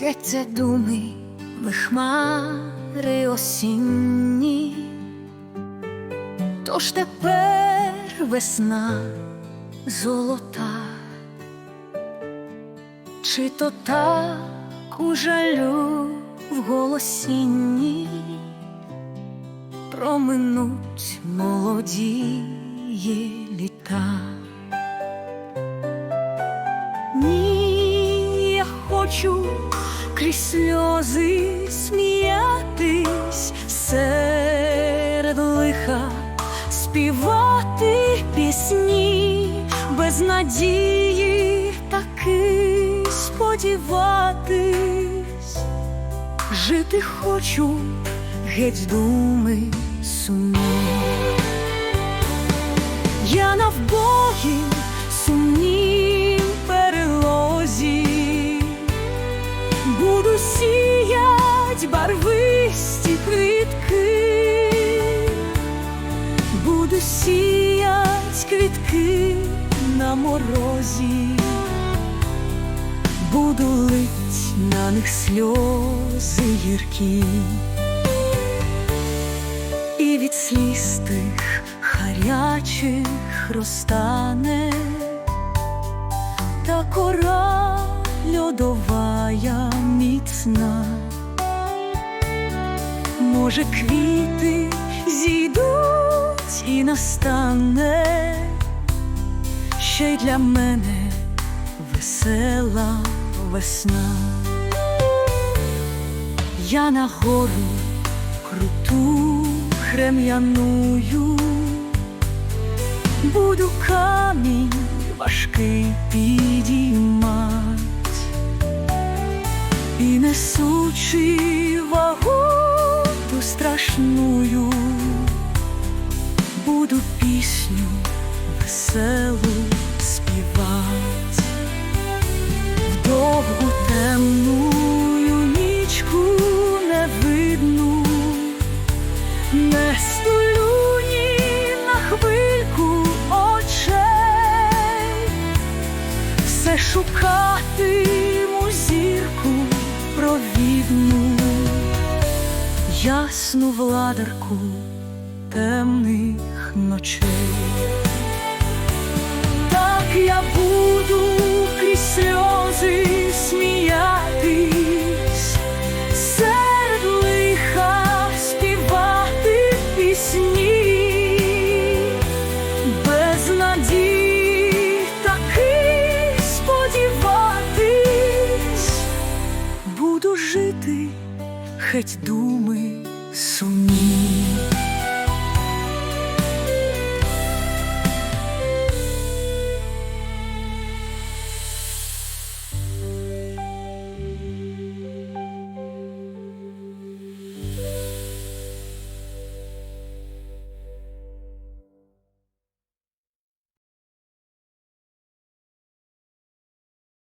Геть думи, ви хмари осінні, тож тепер весна золота, чи то так у жалю в голосінні? Проминуть молоді літа. Ні, я хочу крізь сльози сміятись серед лиха, співати пісні без надії таки сподіватись, жити хочу геть думи сумні. Я навбої морозі, буду лить на них сльози гіркі. І від сліз тих гарячих розтане та кора льодовая міцна, може, квіти зійдуть і настане ще й для мене весела весна. Я на гору круту крем'яную, буду камінь важкий підіймать і несучи вагу ту страшную, не стулю ні на хвильку очей, все шукатиму зірку провідну, ясну владарку темних ночей. жити, хоть думи сумні.